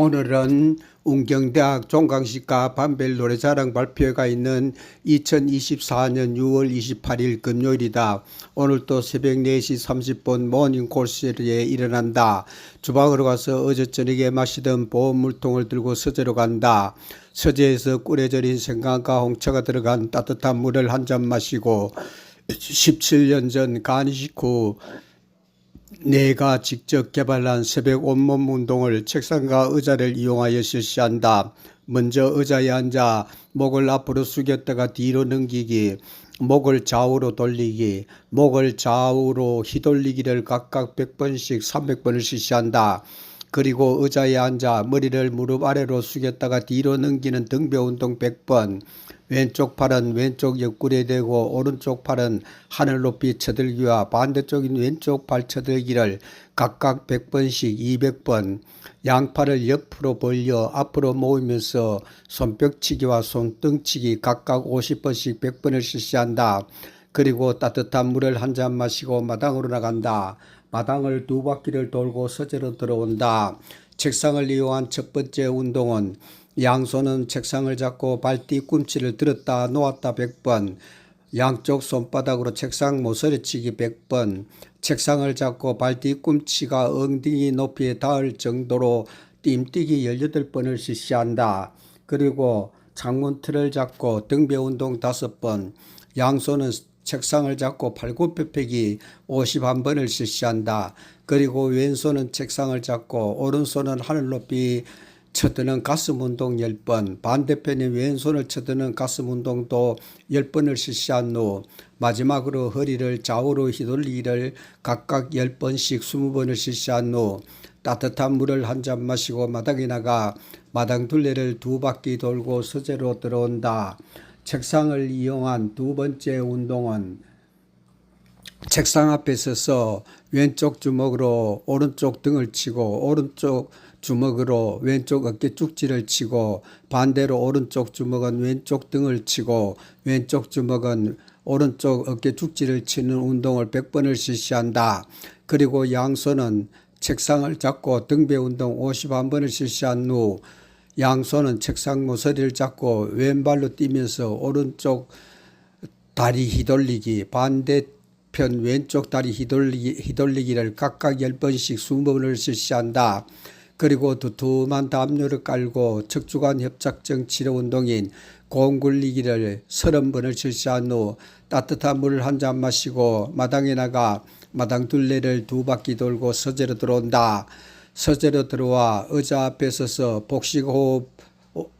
오늘은 운경대학 종강식과 반벨 노래자랑 발표회가 있는 2024년 6월 28일 금요일이다. 오늘도 새벽 4시 30분 모닝 콜스에 일어난다. 주방으로 가서 어제 저녁에 마시던 보온 물통을 들고 서재로 간다. 서재에서 꿀에 절인 생강과 홍차가 들어간 따뜻한 물을 한 잔 마시고 17년 전 간이식 후 내가 직접 개발한 새벽 온몸 운동을 책상과 의자를 이용하여 실시한다. 먼저 의자에 앉아 목을 앞으로 숙였다가 뒤로 넘기기, 목을 좌우로 돌리기, 목을 좌우로 휘돌리기를 각각 100번씩 300번을 실시한다. 그리고 의자에 앉아 머리를 무릎 아래로 숙였다가 뒤로 넘기는 등배 운동 100번, 왼쪽 팔은 왼쪽 옆구리에 대고 오른쪽 팔은 하늘 높이 쳐들기와 반대쪽인 왼쪽 발 쳐들기를 각각 100번씩 200번, 양팔을 옆으로 벌려 앞으로 모으면서 손뼉치기와 손등치기 각각 50번씩 100번을 실시한다. 그리고 따뜻한 물을 한 잔 마시고 마당으로 나간다. 마당을 두 바퀴를 돌고 서재로 들어온다. 책상을 이용한 첫 번째 운동은 양손은 책상을 잡고 발 뒤 꿈치를 들었다 놓았다 100번, 양쪽 손바닥으로 책상 모서리치기 100번, 책상을 잡고 발 뒤 꿈치가 엉덩이 높이에 닿을 정도로 뜀뛰기 18번을 실시한다. 그리고 창문 틀을 잡고 등배 운동 5번, 양손은 책상을 잡고 팔굽혀펴기 51번을 실시한다. 그리고 왼손은 책상을 잡고 오른손은 하늘 높이 쳐드는 가슴 운동 10번, 반대편의 왼손을 쳐드는 가슴 운동도 10번을 실시한 후 마지막으로 허리를 좌우로 휘돌리기를 각각 10번씩 20번을 실시한 후 따뜻한 물을 한 잔 마시고 마당에 나가 마당 둘레를 두 바퀴 돌고 서재로 들어온다. 책상을 이용한 두 번째 운동은 책상 앞에 서서 왼쪽 주먹으로 오른쪽 등을 치고 오른쪽 주먹으로 왼쪽 어깨 쭉지를 치고 반대로 오른쪽 주먹은 왼쪽 등을 치고 왼쪽 주먹은 오른쪽 어깨 쭉지를 치는 운동을 100번을 실시한다. 그리고 양손은 책상을 잡고 등배 운동 51번을 실시한 후 양손은 책상 모서리를 잡고 왼발로 뛰면서 오른쪽 다리 휘돌리기 반대편 왼쪽 다리 휘돌리기, 휘돌리기 를 각각 10번씩 20번을 실시한다. 그리고 두툼한 담요를 깔고 척추관 협착증 치료 운동인 고음 굴리기를 30번을 실시한 후 따뜻한 물을 한 잔 마시고 마당에 나가 마당 둘레를 두 바퀴 돌고 서재로 들어온다. 서재로 들어와 의자 앞에 서서 복식호흡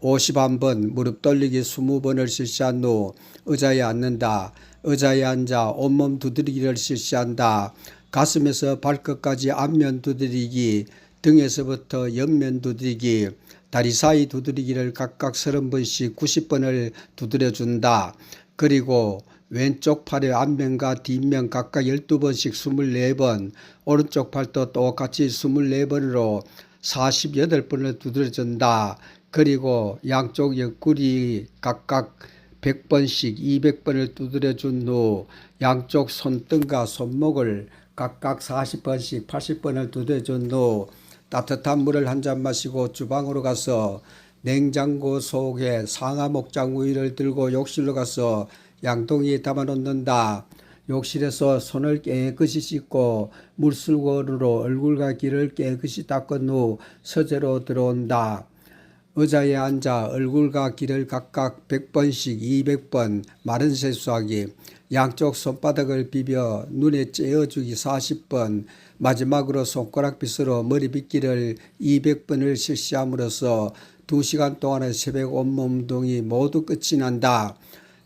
51번, 무릎 돌리기 20번을 실시한 후 의자에 앉는다. 의자에 앉아 온몸 두드리기를 실시한다. 가슴에서 발끝까지 앞면 두드리기, 등에서부터 옆면 두드리기, 다리 사이 두드리기를 각각 30번씩 90번을 두드려 준다. 그리고 왼쪽 팔의 앞면과 뒷면 각각 12번씩 24번, 오른쪽 팔도 똑같이 24번으로 48번을 두드려 준다. 그리고 양쪽 옆구리 각각 100번씩 200번을 두드려 준 후 양쪽 손등과 손목을 각각 40번씩 80번을 두드려 준 후 따뜻한 물을 한 잔 마시고 주방으로 가서 냉장고 속에 상하 목장 우유를 들고 욕실로 가서 양동이에 담아 놓는다. 욕실에서 손을 깨끗이 씻고 물술거로 얼굴과 귀를 깨끗이 닦은 후 서재로 들어온다. 의자에 앉아 얼굴과 귀를 각각 100번씩 200번 마른 세수하기, 양쪽 손바닥을 비벼 눈에 째어주기 40번, 마지막으로 손가락 빗으로 머리 빗기를 200번을 실시함으로써 2시간 동안의 새벽 온몸 운동이 모두 끝이 난다.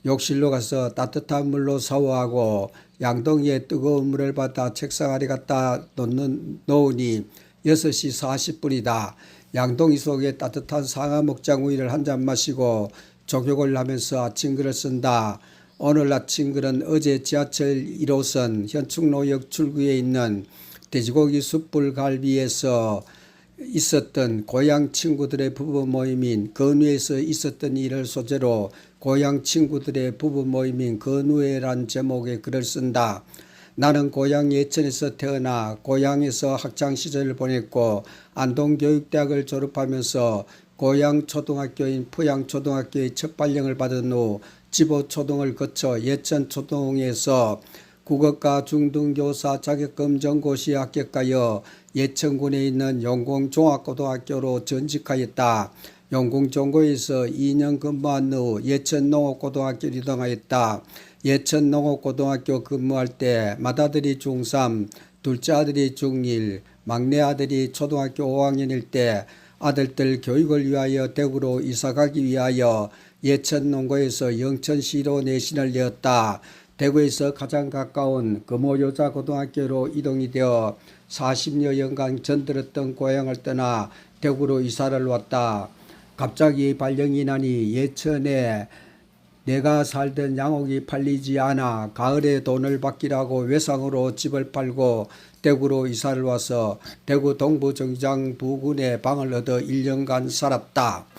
욕실로 가서 따뜻한 물로 샤워하고 양동이에 뜨거운 물을 받아 책상 아래 갖다 놓는, 놓으니 6시 40분이다. 양동이 속에 따뜻한 상하 목장 우유를 한 잔 마시고 족욕을 하면서 아침 글을 쓴다. 오늘 아침 글은 어제 지하철 1호선 현충로역 출구에 있는 돼지고기 숯불 갈비에서 있었던 고향 친구들의 부부 모임인 건우에서 있었던 일을 소재로 고향 친구들의 부부 모임인 건우회란 제목의 글을 쓴다. 나는 고향 예천에서 태어나 고향에서 학창 시절을 보냈고 안동교육대학을 졸업하면서 고향 초등학교인 부양초등학교의 첫 발령을 받은 후 지보 초등을 거쳐 예천 초등에서 국어과 중등교사 자격금 전고시에 합격하여 예천군에 있는 용공종합고등학교로 전직하였다. 용공종고에서 2년 근무한 후 예천농업고등학교로 이동하였다. 예천농업고등학교 근무할 때 맏아들이 중3, 둘째 아들이 중1, 막내 아들이 초등학교 5학년일 때 아들들 교육을 위하여 대구로 이사가기 위하여 예천농고에서 영천시로 내신을 내었다. 대구에서 가장 가까운 금호여자고등학교로 이동이 되어 40여 년간 전들었던 고향을 떠나 대구로 이사를 왔다. 갑자기 발령이 나니 예천에 내가 살던 양옥이 팔리지 않아 가을에 돈을 받기라고 외상으로 집을 팔고 대구로 이사를 와서 대구 동부정장 부근에 방을 얻어 1년간 살았다.